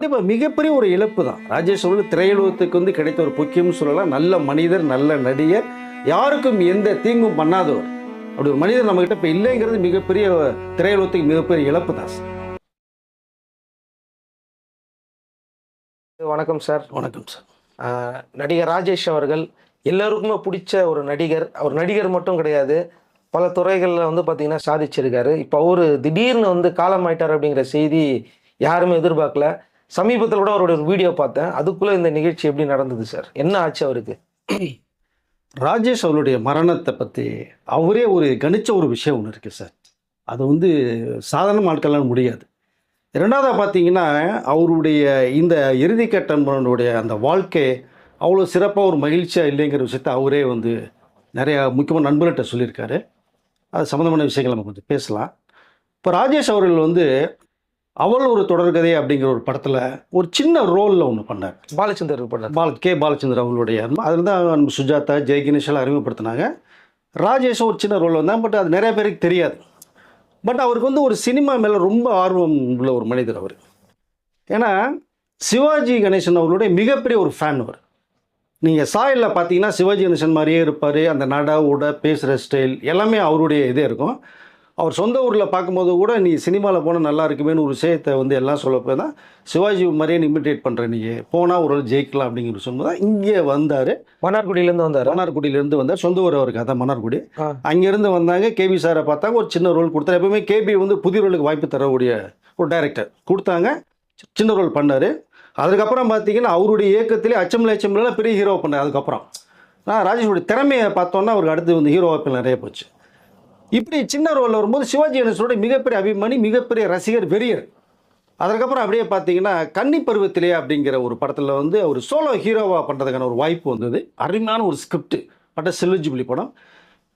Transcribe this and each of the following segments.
கண்டிப்பாக மிகப்பெரிய ஒரு இழப்பு தான். ராஜேஷ் அவர்கள் திரையுலகத்துக்கு வந்து கிடைத்த ஒரு பொக்கியம்னு சொல்லலாம். நல்ல மனிதர் நல்ல நடிகர். யாருக்கும் எந்த தீங்கும் பண்ணாதவர். அப்படி ஒரு மனிதர் நம்மகிட்ட இப்போ இல்லைங்கிறது மிகப்பெரிய திரையுலகத்துக்கு மிகப்பெரிய இழப்பு தான் சார். வணக்கம் சார். வணக்கம் சார். நடிகர் ராஜேஷ் அவர்கள் எல்லாருக்குமே பிடிச்ச ஒரு நடிகர். அவர் நடிகர் மட்டும் கிடையாது. பல துறைகளில் வந்து பார்த்தீங்கன்னா சாதிச்சிருக்காரு. இப்போ அவரு திடீர்னு வந்து காலமாயிட்டார் அப்படிங்கிற செய்தி யாருமே எதிர்பார்க்கல. சமீபத்தில் கூட அவருடைய ஒரு வீடியோ பார்த்தேன். அதுக்குள்ளே இந்த நிகழ்ச்சி எப்படி நடந்தது சார் என்ன ஆச்சு அவருக்கு? ராஜேஷ் அவருடைய மரணத்தை பற்றி அவரே ஒரு கணிச்ச ஒரு விஷயம் ஒன்று இருக்குது சார் அது வந்து சாதாரண ஆட்கள்லாம் முடியாது. இரண்டாவதாக பார்த்தீங்கன்னா அவருடைய இந்த இறுதிக்கட்டனுடைய அந்த வாழ்க்கை அவ்வளோ சிறப்பாக ஒரு மகிழ்ச்சியாக இல்லைங்கிற விஷயத்த அவரே வந்து நிறையா முக்கியமாக நண்பர்கிட்ட சொல்லியிருக்காரு. அது சம்மந்தமான விஷயங்கள் நம்ம கொஞ்சம் பேசலாம். இப்போ ராஜேஷ் அவர்கள் வந்து அவள் ஒரு தொடர்கதை அப்படிங்கிற ஒரு படத்தில் ஒரு சின்ன ரோலில் ஒன்று பண்ணார். பாலச்சந்தர் பண்ணார் பால கே பாலச்சந்திரன் அவங்களுடைய அதில் தான் சுஜாதா ஜெய் கணேஷ் எல்லாம் அறிமுகப்படுத்தினாங்க. ராஜேஷும் ஒரு சின்ன ரோல் வந்தாங்க பட் அது நிறைய பேருக்கு தெரியாது. பட் அவருக்கு வந்து ஒரு சினிமா மேலே ரொம்ப ஆர்வம் உள்ள ஒரு மனிதர் அவர். ஏன்னா சிவாஜி கணேசன் அவர்களுடைய மிகப்பெரிய ஒரு ஃபேன் அவர். நீங்கள் சாயலில் பார்த்தீங்கன்னா சிவாஜி கணேசன் மாதிரியே இருப்பார். அந்த நட உட பேசுகிற ஸ்டைல் எல்லாமே அவருடைய இதே இருக்கும். அவர் சொந்த ஊரில் பார்க்கும்போது கூட நீ சினிமாவில் போனால் நல்லா இருக்குமேன்னு ஒரு விஷயத்தை வந்து எல்லாம் சொல்ல போய் தான் சிவாஜி மாதிரியே இமிட்டேட் பண்ணுற நீங்கள் போனால் ஒரு ஜெயிக்கலாம் அப்படிங்கிற சொல்லும்போது தான் இங்கே வந்தார். மன்னார்குடியிலேருந்து வந்தார்? மன்னார்குடியிலேருந்து வந்தார். சொந்த ஊர் அவருக்கு அதான் மன்னார்குடி. அங்கேருந்து வந்தாங்க. கேபி சாரை பார்த்தாங்க. ஒரு சின்ன ரோல் கொடுத்தாரு. எப்பவுமே கேபி வந்து புதிய ரோலுக்கு வாய்ப்பு தரக்கூடிய ஒரு டைரக்டர் கொடுத்தாங்க. சின்ன ரோல் பண்ணார். அதுக்கப்புறம் பார்த்தீங்கன்னா அவருடைய இயக்கத்திலே அச்சமில்லை அச்சமில்ல பெரிய ஹீரோ பண்ணார். அதுக்கப்புறம். நான் ராஜேஷோட திறமையை பார்த்தோன்னா அவருக்கு அடுத்து வந்து ஹீரோ வாய்ப்பு நிறைய போச்சு. இப்படி சின்ன ரோலில் வரும்போது சிவாஜி கணேசனோட மிகப்பெரிய அபிமானி மிகப்பெரிய ரசிகர் வெறியர். அதுக்கப்புறம் அப்படியே பார்த்தீங்கன்னா கன்னி பருவத்திலே அப்படிங்கிற ஒரு படத்தில் வந்து அவர் சோலோ ஹீரோவாக பண்ணுறதுக்கான ஒரு வாய்ப்பு வந்தது. அருமையான ஒரு ஸ்கிரிப்ட் பட்ட செல்லுஜிபிலி படம்.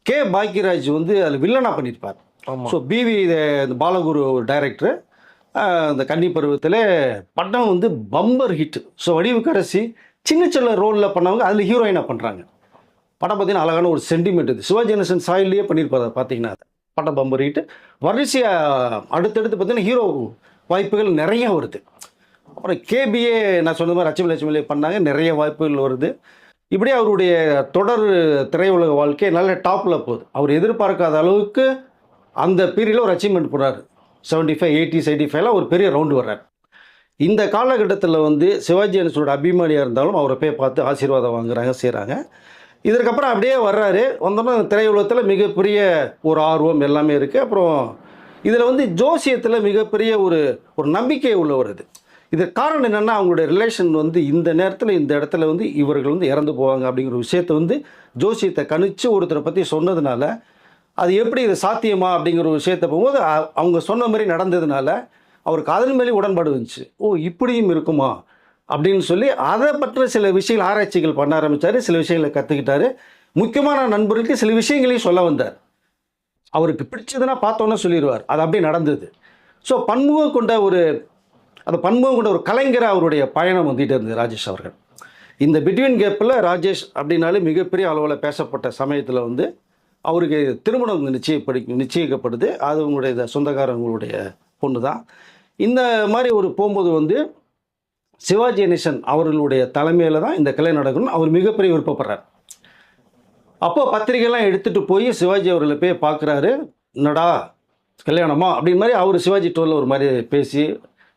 கே. பாக்கியராஜ் வந்து அதில் வில்லனாக பண்ணியிருப்பார். ஸோ பிவி இந்த பாலகுரு ஒரு டைரக்டர் அந்த கன்னி பருவத்தில் படம் வந்து பம்பர் ஹிட் ஸோ வடிவுக்கரசி சின்ன சின்ன ரோலில் பண்ணவங்க அதில் ஹீரோயினாக பண்ணுறாங்க படம் பார்த்தீங்கன்னா அழகான ஒரு சென்டிமெண்ட் இது. சிவாஜி கணேசன் சாயிலேயே பண்ணியிருப்பாரு பார்த்தீங்கன்னா அதை. படம் பம்பர் வரிசையாக அடுத்தடுத்து பார்த்தீங்கன்னா ஹீரோ வாய்ப்புகள் நிறைய வருது. அப்புறம் கேபிஏ நான் சொன்ன மாதிரி லட்சுமி லட்சுமிலே பண்ணாங்க நிறைய வாய்ப்புகள் வருது. இப்படியே அவருடைய தொடர் திரையுலக வாழ்க்கை நல்ல டாப்பில் போகுது. அவர் எதிர்பார்க்காத அளவுக்கு அந்த பீரியடில் ஒரு அச்சீவ்மெண்ட் போடுறாரு. செவன்ட்டி ஃபைவ் எயிட்டி செவன்ட்டி ஃபைவ்லாம் ஒரு பெரிய ரவுண்டு வர்றார். இந்த காலகட்டத்தில் வந்து சிவாஜி கணேசனோட அபிமானியாக இருந்தாலும் அவரை போய் பார்த்து ஆசீர்வாதம் வாங்குறாங்க செய்கிறாங்க இதற்கப்புறம் அப்படியே வர்றாரு. வந்தோன்னா திரையுலகத்தில் மிகப்பெரிய ஒரு ஆர்வம் எல்லாமே இருக்குது அப்புறம் இதில் வந்து ஜோசியத்தில் மிகப்பெரிய ஒரு ஒரு நம்பிக்கை உள்ளவர் இது இதற்கு காரணம் என்னென்னா அவங்களுடைய ரிலேஷன் வந்து இந்த நேரத்தில் இந்த இடத்துல வந்து இவர்கள் வந்து இறந்து போவாங்க அப்படிங்கிற விஷயத்தை வந்து ஜோசியத்தை கணிச்சு ஒருத்தரை பற்றி சொன்னதுனால அது எப்படி இது சாத்தியமா அப்படிங்கிற ஒரு விஷயத்தை போகும்போது அவங்க சொன்ன மாதிரி நடந்ததுனால அவருக்கு அதன் மேலே உடன்பாடு வந்துச்சு ஓ இப்படியும் இருக்குமா? அப்படின்னு சொல்லி அதை பற்றி சில விஷயங்கள் ஆராய்ச்சிகள் பண்ண ஆரம்பித்தார் சில விஷயங்களை கற்றுக்கிட்டாரு முக்கியமான நண்பர்களுக்கு சில விஷயங்களையும் சொல்ல வந்தார். அவருக்கு பிடிச்சதுன்னா பார்த்தோன்னே சொல்லிடுவார். அது அப்படியே நடந்தது. ஸோ பன்முகம் கொண்ட ஒரு அந்த பன்முகம் கொண்ட ஒரு கலைஞராக அவருடைய பயணம் வந்துகிட்டே இருந்தது ராஜேஷ் அவர்கள். இந்த பிட்வீன் கேப்பில் ராஜேஷ் அப்படின்னாலே மிகப்பெரிய அளவில் பேசப்பட்ட சமயத்தில் வந்து அவருக்கு திருமணம் நிச்சயப்படி நிச்சயிக்கப்படுது. அது உங்களுடைய சொந்தக்காரங்களுடைய பொண்ணு தான் இந்த மாதிரி ஒரு போகும்போது வந்து சிவாஜி கணேசன் அவர்களுடைய தலைமையில் தான் இந்த கலை நடக்கணும்னு அவர் மிகப்பெரிய விருப்பப்படுறார். அப்போ பத்திரிகைலாம் எடுத்துகிட்டு போய் சிவாஜி அவர்களை போய் பார்க்குறாரு. என்னடா கல்யாணமா? அப்படின்னு மாதிரி அவர் சிவாஜி டோரில் ஒரு மாதிரி பேசி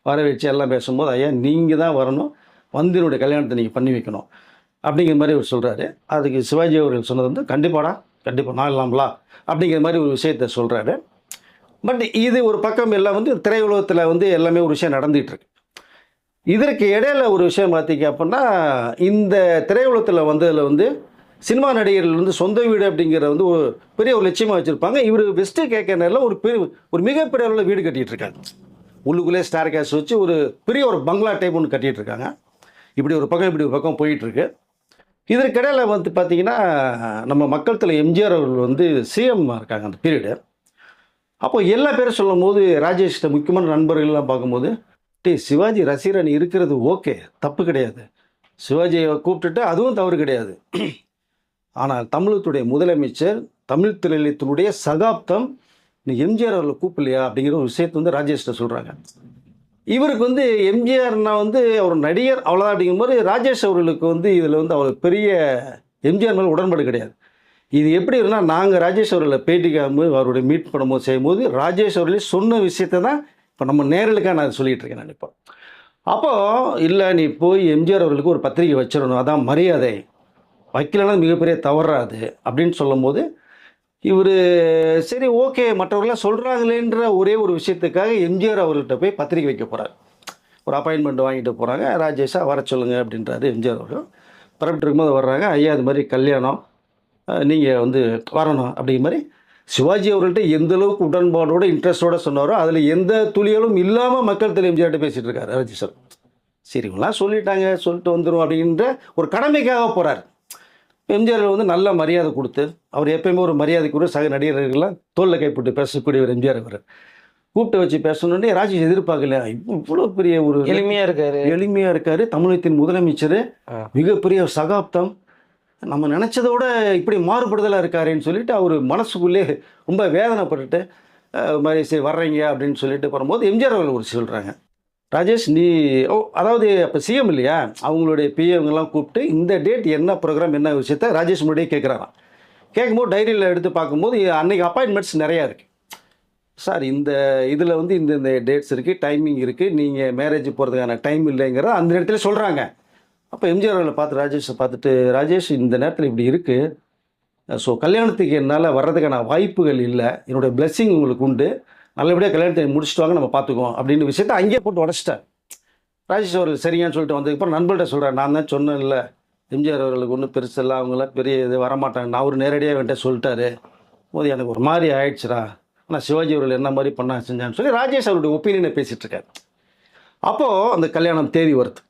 வர வச்சு எல்லாம் பேசும்போது ஐயா நீங்கள் தான் வரணும். வந்து என்னுடைய கல்யாணத்தை நீங்கள் பண்ணி வைக்கணும். அப்படிங்கிற மாதிரி அவர் சொல்கிறாரு அதுக்கு சிவாஜி அவர்கள் சொன்னது வந்து கண்டிப்பாடா கண்டிப்பாக நான் இல்லாமலா? அப்படிங்கிற மாதிரி ஒரு விஷயத்த சொல்கிறாரு பட் இது ஒரு பக்கம் எல்லாம் வந்து திரையுலகத்தில் வந்து எல்லாமே ஒரு விஷயம் நடந்துகிட்ருக்கு இதற்கு இடையில ஒரு விஷயம் பார்த்தீங்க அப்படின்னா இந்த திரையுலகத்தில் வந்ததில் வந்து சினிமா நடிகர்கள் வந்து சொந்த வீடு அப்படிங்கிற வந்து ஒரு பெரிய ஒரு லட்சியமாக வச்சுருப்பாங்க. இவர் வெஸ்ட்டு கேட்க நேரில் ஒரு பெரிய ஒரு மிகப்பெரிய அளவில் வீடு கட்டிகிட்டு இருக்காங்க உள்ளுக்குள்ளே ஸ்டார் கேஸ் வச்சு ஒரு பெரிய ஒரு பங்களா டைப் ஒன்று கட்டிகிட்டு இருக்காங்க இப்படி ஒரு பக்கம் இப்படி ஒரு பக்கம் போயிட்டுருக்கு. இதற்கிடையில் வந்து பார்த்தீங்கன்னா நம்ம மக்கள் தலை எம்ஜிஆர் அவர்கள் வந்து சிஎம் இருக்காங்க அந்த பீரியடு அப்போ எல்லா பேரும் சொல்லும் போது ராஜேஷ்ட முக்கியமான நண்பர்கள்லாம் பார்க்கும்போது டே சிவாஜி ரசிகர் நீ இருக்கிறது ஓகே தப்பு கிடையாது. சிவாஜியை கூப்பிட்டுட்டு அதுவும் தவறு கிடையாது. ஆனால் தமிழகத்துடைய முதலமைச்சர் தமிழ் திரையுலகத்தினுடைய சகாப்தம் நீ எம்ஜிஆர் அவர்களை கூப்பிடலையா அப்படிங்கிற ஒரு விஷயத்தை வந்து ராஜேஷ்ட சொல்கிறாங்க இவருக்கு வந்து எம்ஜிஆர்னா வந்து அவர் நடிகர் அவ்வளோதான் அப்படிங்கும்போது ராஜேஷ் அவர்களுக்கு வந்து இதில் வந்து அவர் பெரிய எம்ஜிஆர் மேலே உடன்பாடு கிடையாது. இது எப்படி இருந்தால் நாங்கள் ராஜேஷ் அவர்களை பேட்டிக்காகும்போது அவருடைய மீட் பண்ணும்போது செய்யும்போது ராஜேஷ் அவர்களே சொன்ன விஷயத்தை தான் இப்போ நம்ம நேரலுக்காக நான் சொல்லிகிட்டு இருக்கேன் நான் இப்போ. அப்போது இல்லை நீ போய் எம்ஜிஆர் அவர்களுக்கு ஒரு பத்திரிக்கை வச்சிடணும் அதான் மரியாதை. வைக்கலன்னா மிகப்பெரிய தவறாது அப்படின்னு சொல்லும்போது இவர் சரி ஓகே மற்றவர்களாம் சொல்கிறாங்களேன்ற ஒரே ஒரு விஷயத்துக்காக எம்ஜிஆர் அவர்கள்ட்ட போய் பத்திரிக்கை வைக்க போகிறார் ஒரு அப்பாயின்மெண்ட் வாங்கிட்டு போகிறாங்க ராஜேஷா வர சொல்லுங்கள் அப்படின்றாரு எம்ஜிஆர் அவர்கள். புறப்பட்டு இருக்கும்போது வர்றாங்க ஐயா இது மாதிரி கல்யாணம் நீங்கள் வந்து வரணும் அப்படிங்கிற மாதிரி சிவாஜி அவர்கள்ட்ட எந்த அளவுக்கு உடன்பாடோட இன்ட்ரெஸ்டோட சொன்னாரோ அதில் எந்த துளிகளும் இல்லாமல் மக்கள் தலை எம்ஜிஆர்ட்ட பேசிகிட்டு இருக்காரு ராஜேஷ் சார். சரி இவங்களாம் சொல்லிட்டாங்க சொல்லிட்டு வந்துடும் அப்படின்ற ஒரு கடமைக்காக போகிறார் எம்ஜிஆர் வந்து நல்ல மரியாதை கொடுத்து அவர் எப்பயுமே ஒரு மரியாதைக்குரிய சக நடிகர்கள்லாம் தோளில் கைப்பட்டு பேசக்கூடிய ஒரு எம்ஜிஆர் அவர். கூப்பிட்டு வச்சு பேசணுன்னே ராஜேஷ் எதிர்பார்க்கல இவ்வளோ பெரிய ஒரு எளிமையா இருக்காரு. எளிமையாக இருக்காரு. தமிழகத்தின் முதலமைச்சர். மிகப்பெரிய சகாப்தம். நம்ம நினச்சதோட இப்படி மாறுபடுதலாக இருக்காருன்னு சொல்லிட்டு அவர் மனசுக்குள்ளே ரொம்ப வேதனைப்பட்டுட்டு மாதிரி சரி வர்றீங்க அப்படின்னு சொல்லிட்டு வரும்போது எம்ஜிஆர் அவர்கள் ஒரு சொல்கிறாங்க ராஜேஷ் நீ ஓ அதாவது அப்போ சிஎம் இல்லையா? அவங்களுடைய பிஎம்லாம் கூப்பிட்டு இந்த டேட் என்ன ப்ரோக்ராம் என்ன விஷயத்த ராஜேஷ் முன்னாடியே கேட்குறாராம் கேட்கும்போது டைரியில் எடுத்து பார்க்கும்போது அன்றைக்கி அப்பாயின்மெண்ட்ஸ் நிறையா இருக்குது சார் இந்த இதில் வந்து இந்த இந்த டேட்ஸ் இருக்குது டைமிங் இருக்குது நீங்கள் மேரேஜ் போகிறதுக்கான டைம் இல்லைங்கிறத அந்த இடத்துல சொல்கிறாங்க அப்போ எம்ஜிஆர் அவர்களை பார்த்து ராஜேஷை பார்த்துட்டு ராஜேஷ் இந்த நேரத்தில் இப்படி இருக்குது ஸோ கல்யாணத்துக்கு என்னால் வர்றதுக்கான வாய்ப்புகள் இல்லை. என்னுடைய பிளெஸ்ஸிங் உங்களுக்கு உண்டு. நல்லபடியாக கல்யாணத்தை முடிச்சுட்டு வாங்க நம்ம பார்த்துக்குவோம். அப்படின்னு விஷயத்த அங்கேயே போட்டு உடச்சிட்டார். ராஜேஷ் அவர்கள் சரியான்னு சொல்லிட்டு வந்ததுக்கப்புறம் நண்பர்கிட்ட சொல்கிறேன் நான் தான் சொன்னேன் இல்லை எம்ஜிஆர் அவர்களுக்கு ஒன்றும் பெருசெல்லாம் அவங்களாம் பெரிய இது வரமாட்டாங்க. நான் அவர் நேரடியாக என்கிட்ட சொல்லிட்டாரு. போது எனக்கு ஒரு மாதிரி ஆயிடுச்சுரா ஆனால் சிவாஜி அவர்கள் என்ன மாதிரி பண்ணா செஞ்சான்னு சொல்லி ராஜேஷ் அவருடைய ஒப்பீனியனை பேசிகிட்டு இருக்காரு. அப்போது அந்த கல்யாணம் தேதி வருது.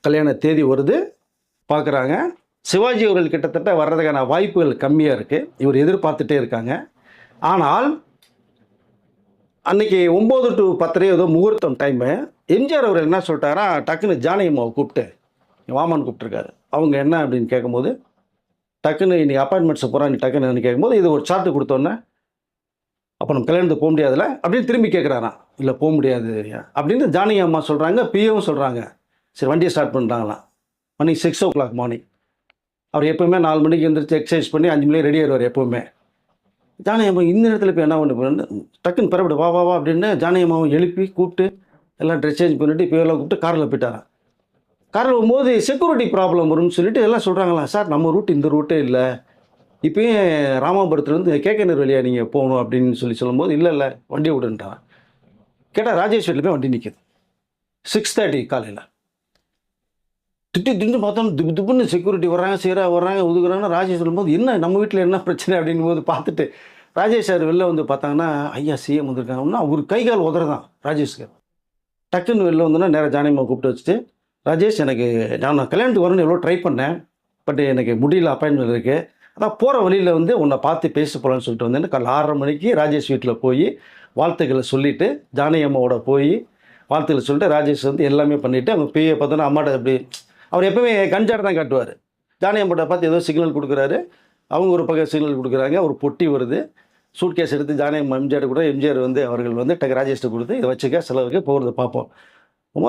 கல்யாண தேதி வருது. பார்க்குறாங்க. சிவாஜி அவர்கள் கிட்டத்தட்ட வர்றதுக்கான வாய்ப்புகள் கம்மியாக இருக்குது இவர் எதிர்பார்த்துட்டே இருக்காங்க. ஆனால் அன்றைக்கி ஒம்பது டு பத்தரை ஏதோ முகூர்த்தம் டைமு எம்ஜிஆர் அவர் என்ன சொல்லிட்டாரா? டக்குன்னு ஜானகி அம்மாவை கூப்பிட்டு வாமன் கூப்பிட்டுருக்காரு. அவங்க என்ன அப்படின்னு கேட்கும்போது டக்குன்னு இன்றைக்கி அப்பாயின்மெண்ட்ஸை போகிறா நீ டக்குன்னு கேட்கும்போது இது ஒரு சார்ட்டு கொடுத்தோன்னே அப்போ நம்ம கல்யாணத்துக்கு போக முடியாதுல்ல? அப்படின்னு திரும்பி கேட்குறாராம். இல்லை போக முடியாது. அப்படின்னு ஜானகி அம்மா சொல்கிறாங்க பிஏவும் சொல்கிறாங்க சரி வண்டியை ஸ்டார்ட் பண்ணுறாங்களாம் மணி சிக்ஸ் ஓ கிளாக் மார்னிங் அவர் எப்போவுமே நாலு மணிக்கு எழுந்திரிச்சு எக்ஸசைஸ் பண்ணி அஞ்சு மணிக்கு ரெடி ஆயிடுவார் எப்போவுமே. ஜானகி இந்த நேரத்தில் இப்போ என்ன பண்ணு டக்குன்னு பிறப்பிடு வா வா வா அப்படின்னு ஜானகி எழுப்பி கூப்பிட்டு எல்லாம் ட்ரெஸ் சேஞ்ச் பண்ணிவிட்டு இப்போ எல்லாம் கூப்பிட்டு காரில் போயிட்டாராம். காரில் போகும்போது செக்யூரிட்டி ப்ராப்ளம் வரும்னு சொல்லிட்டு எல்லாம் சொல்கிறாங்களா சார் நம்ம ரூட் இந்த ரூட்டே இல்லை. இப்போயும் ராமாபுரத்துலேருந்து கேக்கனர் வழியாக நீங்கள் போகணும் அப்படின்னு சொல்லி சொல்லும்போது இல்லை இல்லை வண்டியை விடுன்ட்டான். கேட்டால் ராஜேஷ் போய் வண்டி நிற்கிது சிக்ஸ் தேர்ட்டி காலையில். திட்டி திட்டு பார்த்தோம் திப்பு துப்புன்னு செக்யூரிட்டி வர்றாங்க சீரா வர்றாங்க ஒதுக்குறாங்கன்னா ராஜேஷ் சொல்லும்போது என்ன நம்ம வீட்டில் என்ன பிரச்சனை? அப்படிங்கும் போது பார்த்துட்டு ராஜேஷ் சார் வெளில வந்து பார்த்தாங்கன்னா ஐயா சிஎம் வந்திருக்காங்கன்னா அவர் கை கால் உதறதான் ராஜேஷ்க்கு. டக்குன்னு வெளில வந்தோன்னா நேராக ஜானகிமா கூப்பிட்டு வச்சுட்டு ராஜேஷ் எனக்கு நான் நான் கல்யாணத்துக்கு வரணும்னு எவ்வளோ ட்ரை பண்ணேன் பட் எனக்கு முடியல அப்பாயின்மெண்ட் இருக்குது அதான் போகிற வழியில் வந்து உன்னை பார்த்து பேச போகலான்னு சொல்லிட்டு வந்தேன் காலைல ஆறரை மணிக்கு ராஜேஷ் வீட்டில் போய் வாழ்த்துக்களை சொல்லிவிட்டு ஜானகி அம்மாவோட போய் வாழ்த்துக்களை சொல்லிட்டு ராஜேஷ் வந்து எல்லாமே பண்ணிவிட்டு அவங்க பிஏ பார்த்தோன்னா அம்மாட்ட அப்படி அவர் எப்பவுமே கஞ்சாட தான் காட்டுவார். ஜானகி அம்மாட்ட பார்த்து ஏதோ சிக்னல் கொடுக்குறாரு. அவங்க ஒரு பக்கம் சிக்னல் கொடுக்குறாங்க. ஒரு பொட்டி வருது. சூட் கேஸ் எடுத்து ஜானகி அம்மா எம்ஜிஆர் கூட எம்ஜிஆர் வந்து அவர்கள் வந்து டக்கு ராஜேஷ்ட கொடுத்து இதை வச்சுக்க செலவுக்கு போகிறத பார்ப்போம்.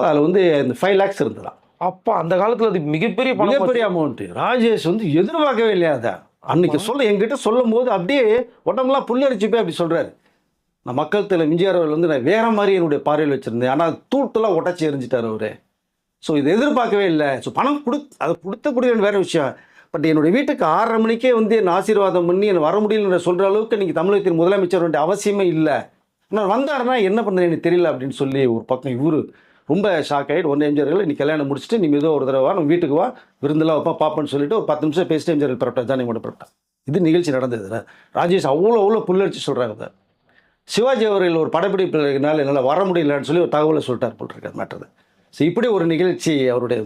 அதில் வந்து இந்த ஃபைவ் லேக்ஸ் இருந்ததான் அப்பா அந்த காலத்துல அது மிகப்பெரிய மிகப்பெரிய அமௌண்ட் ராஜேஷ் வந்து எதிர்பார்க்கவே இல்லையா அதை? அன்னைக்கு சொல்ல என்கிட்ட சொல்லும் போது அப்படியே உடம்புலாம் புல்லரிச்சு போய் அப்படி சொல்றாரு. நான் மக்கள் தலை எம்ஜிஆர் அவர்கள் வந்து நான் வேற மாதிரி என்னுடைய பார்வையில் வச்சிருந்தேன். ஆனால் தூட்டெல்லாம் உடச்சி எரிஞ்சிட்டார் அவரு. ஸோ இதை எதிர்பார்க்கவே இல்லை. ஸோ பணம் கொடு அதை கொடுத்த வேறு விஷயம். பட் என்னுடைய வீட்டுக்கு ஆறரை மணிக்கே வந்து என்ன ஆசீர்வாதம் பண்ணி என்னை வர முடியலன்னு சொல்கிற அளவுக்கு நீங்கள் தமிழகத்தின் முதலமைச்சர் வேண்டிய அவசியமே இல்லை. நான் வந்தாருன்னா என்ன பண்ணுறது எனக்கு தெரியல அப்படின்னு சொல்லி ஒரு பக்கம் இவரு ரொம்ப ஷாக் ஆகிட்டு ஒன்று எம்ஜிஆர்கள் இன்னைக்கு கல்யாணம் முடிச்சுட்டு நீ ஏதோ ஒரு தடவை வா நம்ம வீட்டுக்கு வா. விருந்தெல்லாம் வைப்பா பாப்பேன்னு சொல்லிட்டு ஒரு பத்து நிமிஷம் பேசிட்டு எம்ஜிஆர் பிறப்பிட்டா ஜானி மட்டும் பிறப்பிட்டா இது நிகழ்ச்சி நடந்தது. ராஜேஷ் அவ்வளோ அவ்வளோ புல்லரிச்சு சொல்கிறாங்க சிவாஜி அவர்கள் ஒரு படப்பிடிப்பினால் என்னால் வர முடியலன்னு சொல்லி ஒரு தகவலை சொல்லிட்டார் போட்டிருக்காரு மேட்டர் ஸோ இப்படி ஒரு நிகழ்ச்சி அவருடைய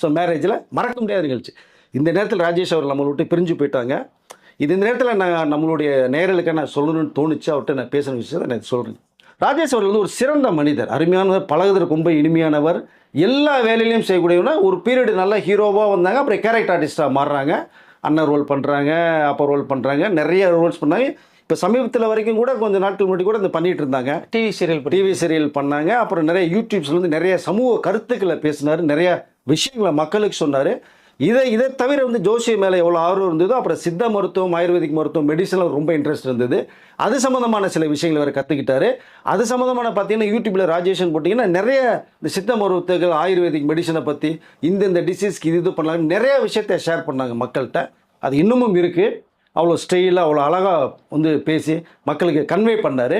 ஸோ மேரேஜில் மறக்க முடியாத நிகழ்ச்சி. இந்த நேரத்தில் ராஜேஷ் அவர் நம்மளை விட்டு பிரிஞ்சு போயிட்டாங்க. இது இந்த நேரத்தில் நான் நம்மளுடைய நேரலுக்கு நான் சொல்லணும்னு தோணுச்சு? அவர்கிட்ட நான் பேசின விஷயத்தை நான் சொல்கிறேன் ராஜேஷ் அவர்கள் வந்து ஒரு சிறந்த மனிதர். அருமையானவர் பழகுதற்கு ரொம்ப இனிமையானவர். எல்லா வேலையிலையும் செய்யக்கூடியவனா ஒரு பீரியடு நல்லா ஹீரோவாக வந்தாங்க. அப்புறம் கேரக்டர் ஆர்டிஸ்ட்டாக மாறுறாங்க. அண்ணன் ரோல் பண்ணுறாங்க அப்போ ரோல் பண்ணுறாங்க நிறைய ரோல்ஸ் பண்ணாங்க இப்போ சமீபத்தில் வரைக்கும் கூட கொஞ்சம் நாட்கள் முன்னாடி கூட இந்த பண்ணிட்டு இருந்தாங்க டிவி சீரியல் டிவி சீரியல் பண்ணாங்க. அப்புறம் நிறைய யூடியூப்ஸ்ல வந்து நிறைய சமூக கருத்துக்களை பேசினார். நிறைய விஷயங்களை மக்களுக்கு சொன்னார். இதை இதை தவிர வந்து ஜோசியம் மேலே எவ்வளோ ஆர்வம் இருந்ததோ அப்புறம் சித்த மருத்துவம் ஆயுர்வேதிக் மருத்துவம் மெடிசனில் ரொம்ப இன்ட்ரெஸ்ட் இருந்தது. அது சம்மந்தமான சில விஷயங்கள் அவர் கற்றுக்கிட்டாரு அது சம்மந்தமான பார்த்தீங்கன்னா யூடியூப்பில் ராஜேஷன் போட்டிங்கன்னா நிறைய இந்த சித்த மருத்துவங்கள் ஆயுர்வேதிக் மெடிசனை பற்றி இந்த இந்த டிசீஸ்க்கு இது இது பண்ணலாம் நிறைய விஷயத்தை ஷேர் பண்ணாங்க மக்கள்கிட்ட. அது இன்னமும் இருக்குது அவ்வளோ ஸ்டைலாக அவ்வளோ அழகாக வந்து பேசி மக்களுக்கு கன்வே பண்ணார்.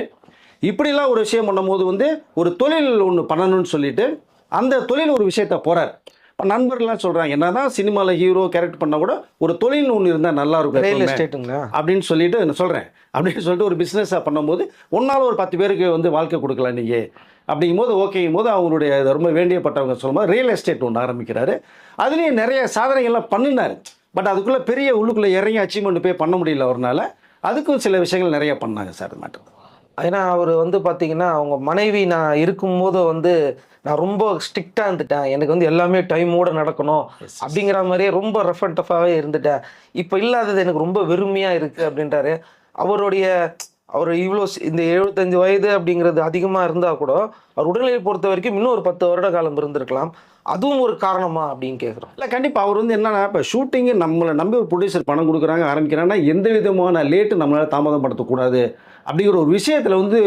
இப்படிலாம் ஒரு விஷயம் பண்ணும்போது வந்து ஒரு தொழில் ஒன்று பண்ணணும்னு சொல்லிட்டு அந்த தொழில் ஒரு விஷயத்த போகிறார் இப்போ நண்பர்கள்லாம் சொல்கிறாங்க என்னதான் சினிமாவில் ஹீரோ கேரக்டர் பண்ணால் கூட ஒரு தொழில் ஒன்று இருந்தால் நல்லா இருக்கும் ரியல். எஸ்டேட்டுங்களா அப்படின்னு சொல்லிட்டு நான் சொல்கிறேன் அப்படின்னு சொல்லிட்டு ஒரு பிஸ்னஸாக பண்ணும்போது ஒன்றால் ஒரு பத்து பேருக்கு வந்து வாழ்க்கை கொடுக்கலாம் நீங்கள் அப்படிங்கும்போது ஓகேங்கும் போது அவங்களுடைய ரொம்ப வேண்டியப்பட்டவங்க சொல்லும்போது ரியல் எஸ்டேட் ஒன்று ஆரம்பிக்கிறாரு. அதுலேயும் நிறைய சாதனைகள்லாம் பண்ணினார். பட் அதுக்குள்ளே பெரிய உள்ளுக்குள்ளே இறங்கி அச்சீவ்மெண்ட் போய் பண்ண முடியல அவரால் அதுக்கும் சில விஷயங்கள் நிறைய பண்ணாங்க சார் அது மேட்டர் ஏன்னா அவர் வந்து பார்த்தீங்கன்னா அவங்க மனைவி நான் இருக்கும்போது வந்து நான் ரொம்ப ஸ்ட்ரிக்டாக இருந்துட்டேன். எனக்கு வந்து எல்லாமே டைமோட நடக்கணும் அப்படிங்கிற மாதிரியே ரொம்ப ரஃப் அண்ட் டஃபாகவே இருந்துட்டேன். இப்போ இல்லாதது எனக்கு ரொம்ப வெறுமையாக இருக்குது அப்படின்றாரு. அவருடைய அவர் இவ்வளோ இந்த எழுபத்தஞ்சு வயது அப்படிங்கிறது அதிகமாக இருந்தால் கூட அவர் உடல்நிலை பொறுத்த வரைக்கும் இன்னும் ஒரு பத்து வருட காலம் இருந்திருக்கலாம். அதுவும் ஒரு காரணமா அப்படின்னு கேட்குறோம் இல்லை கண்டிப்பாக அவர் வந்து என்னன்னா இப்போ ஷூட்டிங்கு நம்மளை நம்பி ஒரு ப்ரொடியூசர் பணம் கொடுக்குறாங்க ஆரம்பிக்கிறாங்கன்னா எந்த விதமான லேட்டு நம்மளால் தாமதப்படுத்தக்கூடாது அப்படிங்கிற ஒரு விஷயத்தில் வந்து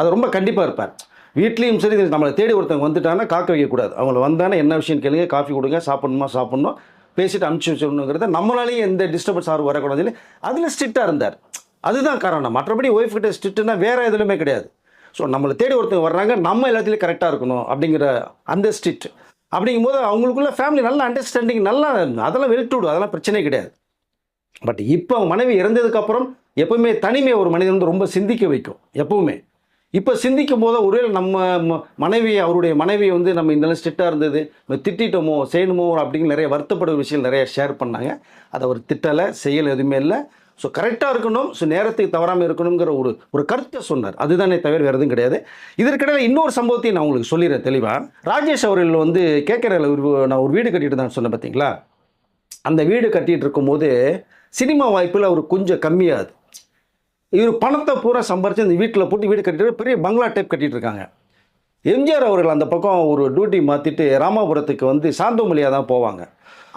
அது ரொம்ப கண்டிப்பாக இருப்பார். வீட்லேயும் சரி நம்மளை தேடி ஒருத்தவங்க வந்துட்டாங்கன்னா காக்க வைக்கக்கூடாது அவங்கள வந்தானே என்ன விஷயம் கேளுங்க காஃபி கொடுங்க சாப்பிட்ணுமா சாப்பிட்ணும் பேசிட்டு அனுப்பிச்சி வச்சிடணுங்கிறத நம்மளாலேயும் எந்த டிஸ்டர்பன்ஸ் ஆறு வரக்கூடாது அதில் ஸ்ட்ரிக்டாக இருந்தார். அதுதான் காரணம். மற்றபடி ஒய்ஃப் கிட்ட ஸ்ட்ரிக்ட்னா வேறு எதுலையுமே கிடையாது. ஸோ நம்மளை தேடி ஒருத்தவங்க வர்றாங்க நம்ம எல்லாத்துலேயும் கரெக்டாக இருக்கணும் அப்படிங்கிற அந்த ஸ்ட்ரிக்ட் அப்படிங்கும்போது அவங்களுக்குள்ள ஃபேமிலி நல்ல அண்டர்ஸ்டாண்டிங் நல்லா அதெல்லாம் வெல்ட்டுடு அதெல்லாம் பிரச்சனை கிடையாது. பட் இப்போ அவங்க மனைவி இறந்ததுக்கப்புறம் எப்பவுமே தனிமை ஒரு மனிதன் வந்து ரொம்ப சிந்திக்க வைக்கும் எப்பவுமே. இப்போ சிந்திக்கும் போது ஒருவேளை நம்ம ம- மனைவி அவருடைய மனைவி வந்து நம்ம இந்த ஸ்ட்ரிக்டாக இருந்தது நம்ம திட்டிட்டோமோ செய்யணுமோ அப்படிங்கிற நிறைய வருத்தப்படுற விஷயம் நிறைய ஷேர் பண்ணாங்க. அதை அவர் திட்டலை செய்யலை எதுவுமே இல்லை. ஸோ கரெக்டாக இருக்கணும். ஸோ நேரத்துக்கு தவறாமல் இருக்கணுங்கிற ஒரு ஒரு கருத்தை சொன்னார். அதுதானே தவிர வேறு எதுவும் கிடையாது. இதற்கிடையில் இன்னொரு சம்பவத்தையும் நான் உங்களுக்கு சொல்லிடுறேன் தெளிவாக ராஜேஷ் அவர்கள் வந்து கேட்குற நான் ஒரு வீடு கட்டிட்டு தான் சொன்னேன் பார்த்தீங்களா அந்த வீடு கட்டிகிட்டு இருக்கும்போது சினிமா வாய்ப்பில் அவர் கொஞ்சம் கம்மியாகுது இவர் பணத்தை பூரா சம்பாரித்து அந்த வீட்டில் போட்டு வீடு கட்டிட்டு பெரிய பங்களா டைப் கட்டிட்டு இருக்காங்க. எம்ஜிஆர் அவர்கள் அந்த பக்கம் ஒரு டியூட்டி மாற்றிட்டு ராமாபுரத்துக்கு வந்து சாந்தோமொழியாக தான் போவாங்க.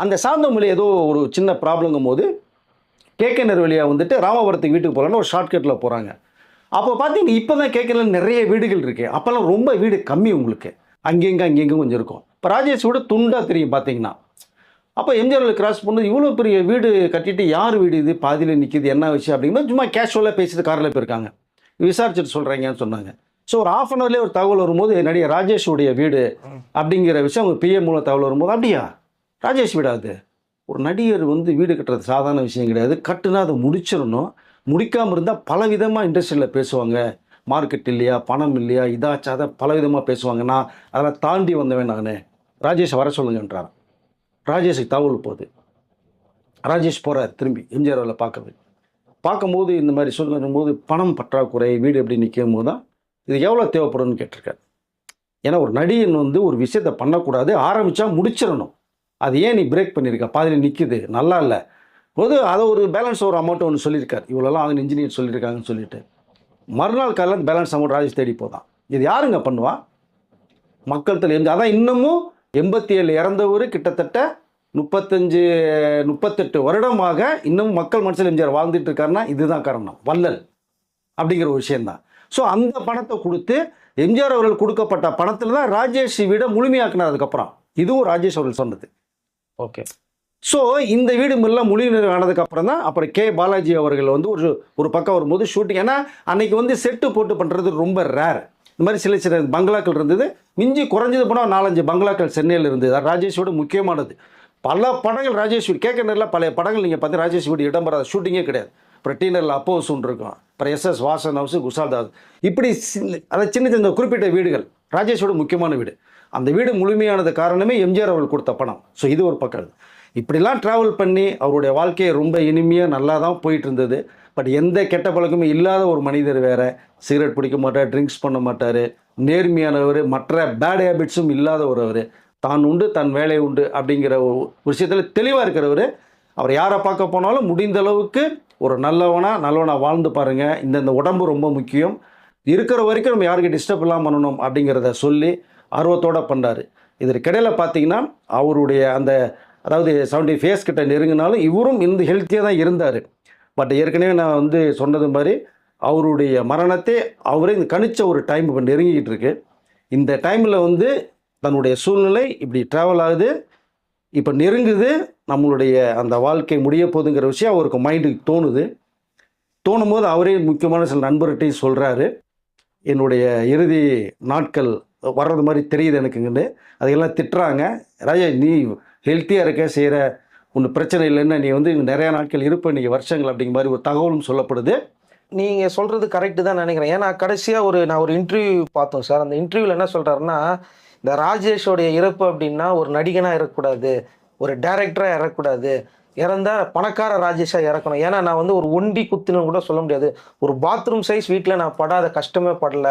அந்த சாந்தமொழி ஏதோ ஒரு சின்ன ப்ராப்ளங்கும் போது கேகேனர் வழியாக வந்துட்டு ராமாபுரத்துக்கு வீட்டுக்கு போகலான்னு ஒரு ஷார்ட்கட்டில் போகிறாங்க அப்போ பார்த்தீங்கன்னா இப்போ தான் கேட்கல நிறைய வீடுகள் இருக்கு. அப்போல்லாம் ரொம்ப வீடு கம்மி உங்களுக்கு. அங்கெங்க அங்கெங்க கொஞ்சம் இருக்கும். இப்போ ராஜேஷ் விட துண்டாக தெரியும் பார்த்தீங்கன்னா அப்போ எம்ஜிஆரில் கிராஸ் பண்ணது இவ்வளோ பெரிய வீடு கட்டிட்டு யார் வீடு இது? பாதியில் நிற்கிது என்ன விஷயம் அப்படிங்கும்போது சும்மா கேஷுவலாக பேசிட்டு காரில் போயிருக்காங்க. விசாரிச்சுட்டு சொல்கிறீங்கன்னு சொன்னாங்க. ஸோ ஒரு ஆஃப் அன் ஹவர்லேயே ஒரு தகவல் வரும்போது நடிகர் ராஜேஷுடைய வீடு அப்படிங்கிற விஷயம் அவங்க பிஎம் மூலம் தகவல் வரும்போது அப்படியா? ராஜேஷ் வீடா அது? ஒரு நடிகர் வந்து வீடு கட்டுறது சாதாரண விஷயம் கிடையாது. கட்டுனா அதை முடிச்சிடணும். முடிக்காமல் இருந்தால் பல விதமாக இண்டஸ்ட்ரியில் பேசுவாங்க. மார்க்கெட் இல்லையா பணம் இல்லையா இதாச்சாத பல விதமாக பேசுவாங்க. நான் அதெல்லாம் தாண்டி வந்தவன் நான். ராஜேஷ் வர சொல்லுங்கன்றார் ராஜேஷுக்கு தகவல் போகுது ராஜேஷ் போகிறார் திரும்பி. எம்ஜிஆர் அவர்களை பார்க்கறது பார்க்கும்போது இந்த மாதிரி சொல்லும் போது பணம் பற்றாக்குறை வீடு எப்படி நிற்கும் போது தான் இது எவ்வளோ தேவைப்படும்னு கேட்டிருக்காரு. ஏன்னா ஒரு நடிகன் வந்து ஒரு விஷயத்தை பண்ணக்கூடாது. ஆரம்பித்தா முடிச்சிடணும். அது ஏன் நீ பிரேக் பண்ணியிருக்க பாதியில் நிற்குது நல்லா இல்லை. போது அதை ஒரு பேலன்ஸ் ஒரு அமௌண்ட் ஒன்று சொல்லியிருக்காரு. இவ்வளோலாம் அவங்க இன்ஜினியர் சொல்லியிருக்காங்கன்னு சொல்லிட்டு. மறுநாள் காலையில் பேலன்ஸ் அமௌண்ட் ராஜேஷ் தேடி போதான். இது யாருங்க பண்ணுவா? மக்கள் தலை அதான் இன்னமும் எண்பத்தி ஏழு இறந்தவர் கிட்டத்தட்ட முப்பத்தஞ்சு முப்பத்தெட்டு வருடமாக இன்னும் மக்கள் மனசில் எம்ஜிஆர் வாழ்ந்துட்டு இருக்காருன்னா இதுதான் காரணம். வள்ளல் அப்படிங்கிற ஒரு விஷயந்தான் ஸோ அந்த பணத்தை கொடுத்து எம்ஜிஆர் அவர்கள் கொடுக்கப்பட்ட பணத்தில் தான் ராஜேஷ் வீடை முழுமையாக்கினார் அதுக்கப்புறம். இதுவும் ராஜேஷ் அவர்கள் சொன்னது. ஓகே. ஸோ இந்த வீடு எல்லாம் முழுநீர் ஆனதுக்கு அப்புறம் தான் அப்புறம் கே. பாலாஜி அவர்கள் வந்து ஒரு ஒரு பக்கம் வரும்போது ஷூட்டிங் ஏன்னா அன்னைக்கு வந்து செட்டு போட்டு பண்ணுறது ரொம்ப ரேர் இந்த மாதிரி சில சில பங்களாக்கள் இருந்தது. மிஞ்சி குறைஞ்சது போனால் நாலஞ்சு பங்களாக்கள் சென்னையில் இருந்தது. ராஜேஷோட முக்கியமானது. பல படங்கள் ராஜேஷ் வீடு கேட்க நேரில் பழைய படங்கள் நீங்கள் பார்த்து ராஜேஷ் வீடு இடம்பெறாத ஷூட்டிங்கே கிடையாது. அப்புறம் டீனரில் அப்போ ஒன்று இருக்கும். அப்புறம் எஸ்எஸ் வாசன் ஹவுஸ் குசால் தாஸ். இப்படி சின்ன- சின்ன சின்ன குறிப்பிட்ட வீடுகள் ராஜேஷோட முக்கியமான வீடு. அந்த வீடு முழுமையானது காரணமே எம்ஜிஆர் அவர்கள் கொடுத்த பணம். ஸோ இது ஒரு பக்கம். இப்படிலாம் ட்ராவல் பண்ணி அவருடைய வாழ்க்கையை ரொம்ப இனிமையாக நல்லா தான் போயிட்டு இருந்தது பட் எந்த கெட்ட பழக்கமும் இல்லாத ஒரு மனிதர் வேறு. சிகரெட் பிடிக்க மாட்டார் ட்ரிங்க்ஸ் பண்ண மாட்டார். நேர்மையானவர் மற்ற பேட் ஹேபிட்ஸும் இல்லாத ஒருவர் தான் உண்டு தன் வேலை உண்டு அப்படிங்கிற ஒரு விஷயத்தில் தெளிவாக இருக்கிறவர். அவர் யாரை பார்க்க போனாலும் முடிந்த அளவுக்கு ஒரு நல்லவனாக நல்லவனாக வாழ்ந்து பாருங்கள் இந்தந்த இந்த உடம்பு ரொம்ப முக்கியம். இருக்கிற வரைக்கும் நம்ம யாருக்கு டிஸ்டர்ப் இல்லாமல் பண்ணணும் அப்படிங்கிறத சொல்லி ஆர்வத்தோட பண்ணுறார் இதற்கிடையில் பார்த்தீங்கன்னா அவருடைய அந்த அதாவது செவன்டி ஃபேஸ் கிட்ட நெருங்கினாலும் இவரும் இந்த ஹெல்த்தியாக தான் இருந்தார். பட் ஏற்கனவே நான் வந்து சொன்னது மாதிரி அவருடைய மரணத்தை அவரே இந்த கணிச்ச ஒரு டைம் இப்போ நெருங்கிக்கிட்டு இருக்கு. இந்த டைமில் வந்து தன்னுடைய சூழ்நிலை இப்படி ட்ராவல் ஆகுது. இப்போ நெருங்குது. நம்மளுடைய அந்த வாழ்க்கை முடிய போகுதுங்கிற விஷயம் அவருக்கு மைண்டுக்கு தோணுது. தோணும் போது அவரே முக்கியமான சில நண்பர்கிட்டையும் சொல்கிறாரு என்னுடைய இறுதி நாட்கள் வர்றது மாதிரி தெரியுது எனக்குங்கன்னு. அதையெல்லாம் திட்டுறாங்க. ராஜா நீ ஹெல்த்தியாக இருக்க செய்கிற ஒன்றும் பிரச்சனை இல்லைன்னா நீ வந்து நிறையா நாட்கள் இருப்ப நீங்கள் வருஷங்கள் அப்படிங்கிற மாதிரி ஒரு தகவலும் சொல்லப்படுது. நீங்கள் சொல்கிறது கரெக்டு தான் நினைக்கிறேன். ஏன்னா கடைசியாக ஒரு நான் ஒரு இன்டர்வியூ பார்த்தோம் சார். அந்த இன்டர்வியூவில் என்ன சொல்கிறாருன்னா இந்த ராஜேஷோடைய இறப்பு அப்படின்னா ஒரு நடிகனாக இறக்கக்கூடாது ஒரு டைரக்டரா இறக்கக்கூடாது. இறந்தால் பணக்கார ராஜேஷாக இறக்கணும். ஏன்னா நான் வந்து ஒரு ஒண்டி குத்துன்னு கூட சொல்ல முடியாது. ஒரு பாத்ரூம் சைஸ் வீட்டில் நான் படாத கஷ்டமே படல.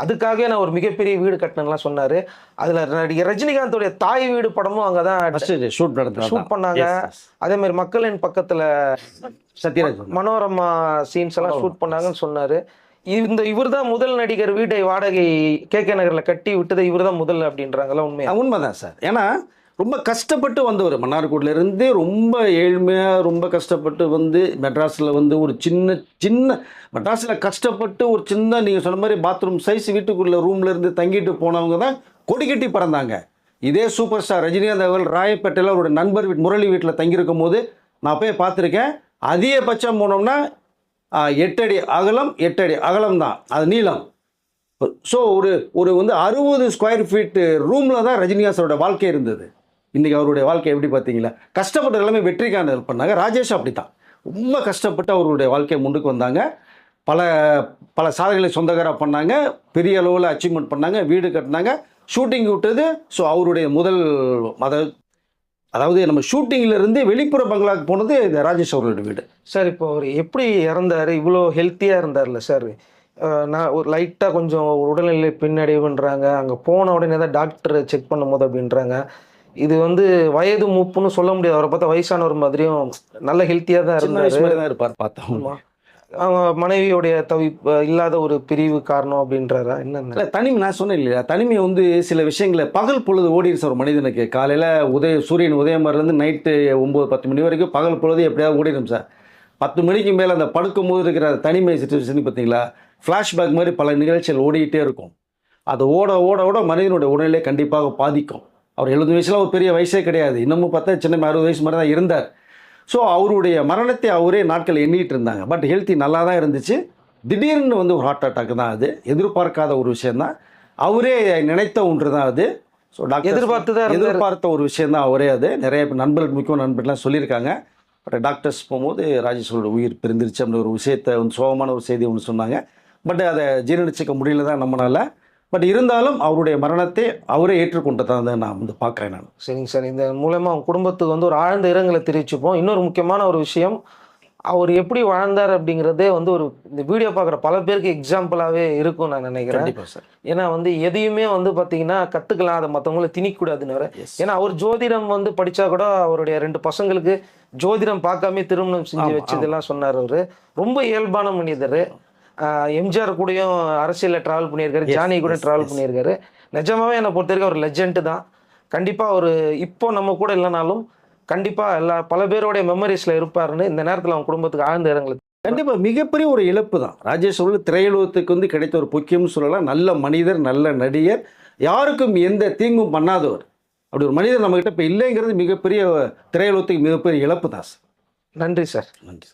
அதுக்காகவே நான் ஒரு மிகப்பெரிய வீடு கட்டினேன்லாம் சொன்னாரு. அதுல நடிகர் ரஜினிகாந்தோடைய தாய் வீடு படமும் அங்கதான் ஃபஸ்ட்டு ஷூட் நடந்தது ஷூட் பண்ணாங்க. அதே மாதிரி மக்களின் பக்கத்துல சத்யராஜ் மனோரமா சீன்ஸ் எல்லாம் ஷூட் பண்ணாங்கன்னு சொன்னாரு. இந்த இவர்தான் முதல் நடிகர் வீட்டை வாடகை கே கே நகர்ல கட்டி விட்டது இவர்தான் முதல் அப்படின்றாங்கல்ல உண்மையா? ஆ, உண்மைதான் சார். ஏன்னா ரொம்ப கஷ்டப்பட்டு வந்தவர் மன்னார்கோட்டிலேருந்து ரொம்ப ஏழ்மையாக ரொம்ப கஷ்டப்பட்டு வந்து மெட்ராஸில் வந்து ஒரு சின்ன சின்ன மெட்ராஸில் கஷ்டப்பட்டு ஒரு சின்ன நீங்கள் சொன்ன மாதிரி பாத்ரூம் சைஸ் வீட்டுக்குள்ளே ரூமில் இருந்து தங்கிட்டு போனவங்க தான் கொடி கட்டி பறந்தாங்க. இதே சூப்பர் ஸ்டார் ரஜினிகாந்த் அவர்கள் ராயப்பேட்டையில் அவரோட நண்பர் வீட் முரளி வீட்டில் தங்கியிருக்கும் போது நான் போய் பார்த்துருக்கேன். அதிகபட்சம் போனோம்னா எட்டடி அகலம் எட்டடி அகலம் தான். அது நீளம். ஸோ ஒரு ஒரு வந்து அறுபது ஸ்கொயர் ஃபீட்டு ரூமில் தான் ரஜினிகாசோட வாழ்க்கை இருந்தது. இன்றைக்கி அவருடைய வாழ்க்கை எப்படி பார்த்தீங்களா? கஷ்டப்பட்ட எல்லாமே வெற்றிக்கான ஹெல்ப் பண்ணாங்க. ராஜேஷ் அப்படி தான் ரொம்ப கஷ்டப்பட்டு அவருடைய வாழ்க்கையை முன்னுக்கு வந்தாங்க. பல பல சாதனைகளை சொந்தக்காராக பண்ணாங்க. பெரிய அளவில் அச்சீவ்மெண்ட் பண்ணாங்க. வீடு கட்டினாங்க. ஷூட்டிங் விட்டது. ஸோ அவருடைய முதல் அதாவது அதாவது நம்ம ஷூட்டிங்ல இருந்து வெளிப்புற பங்களாக்கு போனது இந்த ராஜேஷ் அவர்களோட வீடு. சார் இப்போ அவர் எப்படி இறந்தாரு? இவ்வளோ ஹெல்த்தியாக இருந்தார்ல சார்? நான் ஒரு லைட்டாக கொஞ்சம் உடல்நிலை பின்னடைவுன்றாங்க. அங்கே போன உடனே தான் டாக்டர் செக் பண்ணும்போது அப்படின்றாங்க. இது வந்து வயது மூப்புன்னு சொல்ல முடியாது. அவரை பார்த்தா வயசானவர் மாதிரியும் நல்ல ஹெல்த்தியா தான் இருந்தாரு. இருப்பார் பார்த்தோம் ஆமா. அவங்க மனைவியோடைய தவி இல்லாத ஒரு பிரிவு காரணம் அப்படின்றாரா? இல்லை தனிமை நான் சொன்னேன் இல்லையா? தனிமை வந்து சில விஷயங்களை பகல் பொழுது ஓடிடுச்சு ஒரு மனிதனுக்கு. காலையில் உதய சூரியன் உதயமாரிலேருந்து நைட்டு ஒம்பது பத்து மணி வரைக்கும் பகல் பொழுது எப்படியாவது ஓடிடும் சார். பத்து மணிக்கு மேலே அந்த படுக்கும் போது இருக்கிற தனிமை சுச்சுவேஷன் பார்த்தீங்களா? ஃப்ளாஷ்பேக் மாதிரி பல நிகழ்ச்சிகள் ஓடிக்கிட்டே இருக்கும். அது ஓட ஓட ஓட மனிதனுடைய உடல்நிலை கண்டிப்பாக பாதிக்கும். அவர் எழுபது வயசுல ஒரு பெரிய வயசே கிடையாது. இன்னமும் பார்த்தா சின்ன அறுபது வயசு மாதிரி தான் இருந்தார். ஸோ அவருடைய மரணத்தை அவரே நாட்கள் எண்ணிட்டு இருந்தாங்க. பட் ஹெல்த்தி நல்லா தான் இருந்துச்சு. திடீர்னு வந்து ஒரு ஹார்ட் அட்டாக் தான் அது. எதிர்பார்க்காத ஒரு விஷயம்தான் அவரே நினைத்த ஒன்று தான் அது. ஸோ டாக்டர் எதிர்பார்த்து. எதிர்பார்த்த ஒரு விஷயம் தான் அவரே அது. நிறைய பேர் நண்பர்கள் முக்கிய நண்பர்கள்லாம் சொல்லியிருக்காங்க. பட் டாக்டர்ஸ் போகும்போது ராஜேஸ்வரோட உயிர் பிரிந்துருச்சு அப்படின்ற ஒரு விஷயத்தை வந்து சோகமான ஒரு செய்தி ஒன்று சொன்னாங்க. பட் அதை ஜீரணிச்சிக்க முடியல தான் நம்மளால. பட் இருந்தாலும் அவருடைய மரணத்தை அவரே ஏற்றுக்கொண்டதான் நான் வந்து பார்க்குறேன் நான். சரிங்க சார். இந்த மூலமா அவங்க குடும்பத்துக்கு வந்து ஒரு ஆழ்ந்த இரங்கலை தெரிவிச்சுப்போம். இன்னொரு முக்கியமான ஒரு விஷயம் அவர் எப்படி வாழ்ந்தார் அப்படிங்கிறதே வந்து ஒரு இந்த வீடியோ பார்க்குற பல பேருக்கு எக்ஸாம்பிளாகவே இருக்கும் நான் நினைக்கிறேன். சார். ஏன்னா வந்து எதையுமே வந்து பார்த்தீங்கன்னா கற்றுக்கலாம் அதை மற்றவங்கள திணிக்கக்கூடாதுன்னு வேற ஏன்னா அவர் ஜோதிடம் வந்து படிச்சா கூட அவருடைய ரெண்டு பசங்களுக்கு ஜோதிடம் பார்க்காம திருமணம் செஞ்சு வச்சதெல்லாம் சொன்னார் அவரு. ரொம்ப இயல்பான மனிதர். எம்ஜிஆர் கூடயும் அரசியலில் ட்ராவல் பண்ணியிருக்காரு ஜானி கூட ட்ராவல். பண்ணியிருக்காரு. நிஜமாவே என்னை பொறுத்த வரைக்கும் அவர் லெஜெண்ட் தான். கண்டிப்பாக ஒரு இப்போ நம்ம கூட இல்லைனாலும் கண்டிப்பாக எல்லா பல பேருடைய மெமரிஸில் இருப்பாருன்னு இந்த நேரத்தில் அவங்க குடும்பத்துக்கு ஆழ்ந்த இடங்களை கண்டிப்பாக மிகப்பெரிய ஒரு இழப்பு தான். ராஜேஷ் அவர்கள் திரையுலகத்துக்கு வந்து கிடைத்த ஒரு பொக்கியம்னு சொல்லலாம். நல்ல மனிதர் நல்ல நடிகர். யாருக்கும் எந்த தீங்கும் பண்ணாதவர். அப்படி ஒரு மனிதர் நம்மகிட்ட இப்போ இல்லைங்கிறது மிகப்பெரிய திரையுலகத்துக்கு மிகப்பெரிய இழப்பு தான் சார். நன்றி சார். நன்றி